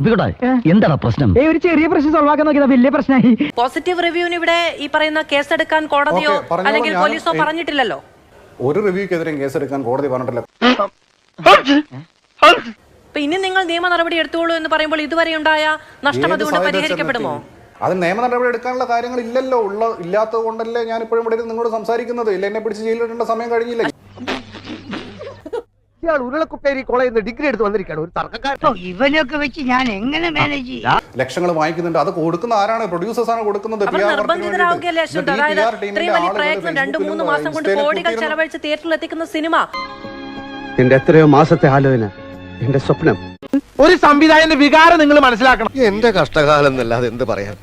അപ്പിക്കോട്ടെ എന്താണ് പ്രശ്നം? ഏ ഒരു ചെറിയ പ്രശ്നം സോൾവ് ആക്കാൻ നോക്കിയതാ വലിയ പ്രശ്നമായി പോസിറ്റീവ് റിവ്യൂവിന് ഇവിടെ ഈ പറയുന്ന കേസെടുക്കാൻ കോടതിയോ അല്ലെങ്കിൽ പോലീസോ പറഞ്ഞിട്ടില്ലല്ലോ? ഒരു റിവ്യൂക്കെതിരെ കേസെടുക്കാൻ കോടതി പറഞ്ഞിട്ടില്ല. അപ്പൊ ഇനി നിങ്ങൾ നിയമ നടപടി എടുത്തോളൂ എന്ന് പറയുമ്പോൾ ഇതുവരെ ഉണ്ടായ നഷ്ടം അതുകൊണ്ട് പരിഹരിക്കപ്പെടുമോ? അത് നിയമ നടപടി എടുക്കാനുള്ള കാര്യങ്ങൾ ഇല്ലല്ലോ ഉള്ള ഇല്ലാത്തത് കൊണ്ടല്ലേ ഞാൻ ഇപ്പോഴും ഇവിടെ നിങ്ങളോട് സംസാരിക്കുന്നത്. ഇല്ല എന്നെ പിടിച്ച് ജയിലിടേണ്ട സമയം കഴിഞ്ഞില്ല? ഇയാൾ ഉരുളക്കുപ്പേരി കോളേജിൽ നിന്ന് ഡിഗ്രി എടുത്ത് വന്നിരിക്കുകയാണ് ഒരു തർക്കക്കാരൻ. ഇവനൊക്കെ വെച്ച് ഞാൻ എങ്ങനെ മാനേജ് ചെയ്യും? ലക്ഷങ്ങൾ വാങ്ങിക്കുന്നുണ്ട്. അത് കൊടുക്കുന്ന ആരാണ്? പ്രൊഡ്യൂസേഴ്സ് ആണ് കൊടുക്കുന്നത്. നിർബന്ധിതരാവുകയല്ലേ ഈ അതായത് ഇത്രയും വലിയ പ്രയത്നം രണ്ട് മൂന്ന് മാസം കൊണ്ട് കോടികൾ ചെലവഴിച്ച് തിയേറ്ററിൽ എത്തിക്കുന്ന സിനിമ. എന്റെ എത്രയോ മാസത്തെ ആലോചന എന്റെ സ്വപ്നം. ഒരു സംവിധായകന്റെ വികാരം നിങ്ങൾ മനസ്സിലാക്കണം. എന്റെ കഷ്ടകാലം എന്നല്ലാതെ എന്ത് പറയാൻ?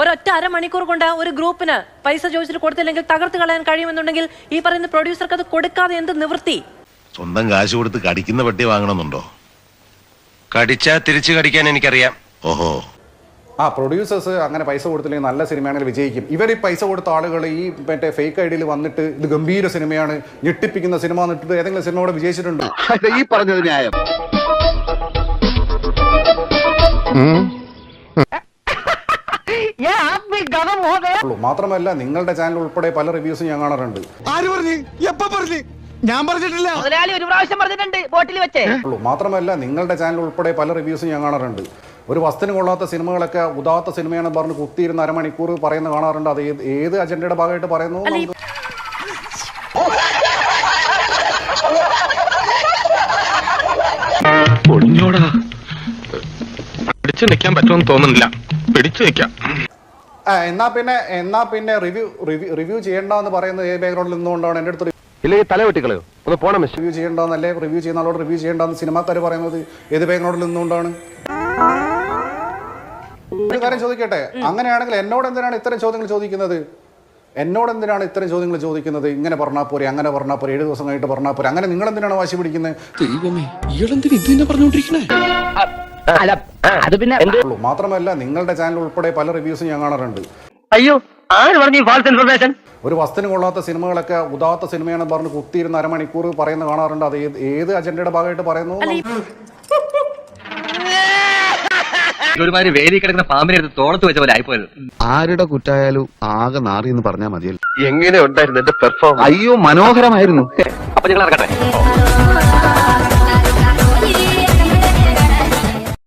ഒരൊറ്റ അരമണിക്കൂർ കൊണ്ട് ഒരു ഗ്രൂപ്പിന് പൈസ ചോദിച്ചിട്ട് കൊടുത്തില്ലെങ്കിൽ തകർത്ത് കളയാൻ കഴിയുമെന്നുണ്ടെങ്കിൽ ഈ പറയുന്ന പ്രൊഡ്യൂസർക്ക് അത് കൊടുക്കാതെ എന്ത് നിവൃത്തി? സ്വന്തം കാശ് കൊടുത്ത് കടിക്കുന്ന പട്ടി വാങ്ങണമെന്നുണ്ടോ? കടിച്ചാ തിരിച്ചു കടിക്കാൻ എനിക്കറിയാം. ഓഹോ. ആ പ്രൊഡ്യൂസേഴ്സ് അങ്ങനെ പൈസ കൊടുത്തില്ലെങ്കിൽ നല്ല സിനിമയാണെങ്കിൽ വിജയിക്കും. ഇവർ ഈ പൈസ കൊടുത്ത ആളുകൾ ഈ മറ്റേ ഫേക്ക് ഐഡിയിൽ വന്നിട്ട് ഇത് ഗംഭീര സിനിമയാണ് ഞെട്ടിപ്പിക്കുന്ന സിനിമ എന്നിട്ട് ഏതെങ്കിലും സിനിമയോട് വിജയിച്ചിട്ടുണ്ടോ? ഈ പറഞ്ഞത് ന്യായം. മാത്രമല്ല നിങ്ങളുടെ ചാനൽ ഉൾപ്പെടെ പല റിവ്യൂസും ഞാൻ കാണാറുണ്ട്. ആര് പറഞ്ഞു? എപ്പ പറഞ്ഞു? ഞാൻ പറഞ്ഞിട്ടില്ല. മുതലാളി ഒരു പ്രാവശ്യം പറഞ്ഞിട്ടുണ്ട് ബോട്ടിൽ വെച്ചേ. ഉള്ളൂ. മാത്രമല്ല നിങ്ങളുടെ ചാനൽ ഉൾപ്പെടെ പല റിവ്യൂസും ഞാൻ കാണാറുണ്ട്. ഒരു വസ്തുവിന് കൊള്ളാത്ത സിനിമകളൊക്കെ ഉദാത്ത സിനിമയാണെന്ന് പറഞ്ഞ് കുത്തിയിരുന്ന് അരമണിക്കൂർ പറയുന്ന കാണാറുണ്ട്. അത് ഏത് ഏത് അജണ്ടയുടെ ഭാഗമായിട്ട് പറയുന്നു? നമുക്ക് പിടിച്ചു നിൽക്കാൻ പറ്റുമെന്ന് തോന്നുന്നില്ല. പിടിച്ചു നിൽക്കാം. ആ, എന്നാ പിന്നെ എന്നാ പിന്നെ റിവ്യൂ റിവ്യൂ റിവ്യൂ ചെയ്യേണ്ടെന്ന് പറയുന്നത് ഏത് ബാക്ക്ഗ്രൗണ്ടിൽ നിന്നുകൊണ്ടാണ്. എന്റെ അടുത്ത് ഇല്ലെങ്കിൽ തല വെട്ടിക്കളയോ? ഒന്ന് പോണം മിസ്റ്റർ. റിവ്യൂ ചെയ്യേണ്ടെന്നല്ലേ റിവ്യൂ ചെയ്യുന്ന ആളോട് റിവ്യൂ ചെയ്യേണ്ടെന്ന് സിനിമാക്കാർ പറയുന്നത്? ഏത് ബാക്ക്ഗ്രൗണ്ടിൽ നിന്നുകൊണ്ടാണ്? ഒരു കാര്യം ചോദിക്കട്ടെ. അങ്ങനെയാണെങ്കിൽ എന്നോട് എന്തിനാണ് ഇത്തരം ചോദ്യങ്ങൾ ചോദിക്കുന്നത്? എന്നോട് എന്തിനാണ് ഇത്തരം ചോദ്യങ്ങൾ ചോദിക്കുന്നത്? ഇങ്ങനെ പറഞ്ഞാൽ പോരെ അങ്ങനെ പറഞ്ഞാൽ പോരെ ഏഴ് ദിവസം കഴിഞ്ഞിട്ട് പറഞ്ഞാൽ പോരെ. അങ്ങനെ നിങ്ങൾ എന്തിനാണ് വാശി പിടിക്കുന്നത്? മാത്രമല്ല നിങ്ങളുടെ ചാനൽ ഉൾപ്പെടെ പല റിവ്യൂസും ഞാൻ കാണാറുണ്ട്. അയ്യോ ആര് പറഞ്ഞു ഫാൾസ് ഇൻഫർമേഷൻ ഒരു വസ്തുവിന് കൊള്ളാത്ത സിനിമകളൊക്കെ ഉദാത്ത സിനിമയാണെന്ന് പറഞ്ഞ് കുത്തിയിരുന്ന് അരമണിക്കൂർ പറയുന്ന കാണാറുണ്ട്. അത് ഏത് ഏത് അജണ്ടയുടെ ഭാഗമായിട്ട് പറയുന്നു? ഒരുമാതിരി വേലി കിടക്കുന്ന പാമ്പിനെ എടുത്ത് തോളത്ത് വെച്ച പോലെ ആയിപ്പോയത്. ആരുടെ കുറ്റായാലും ആകെ നാറി എന്ന് പറഞ്ഞാൽ മതിയല്ലോ. എങ്ങനെ ഉണ്ടായിരുന്നു എന്റെ പെർഫോം അയ്യോ മനോഹരമായിരുന്നു. അപ്പൊ ഞങ്ങൾ ഇറക്കട്ടെ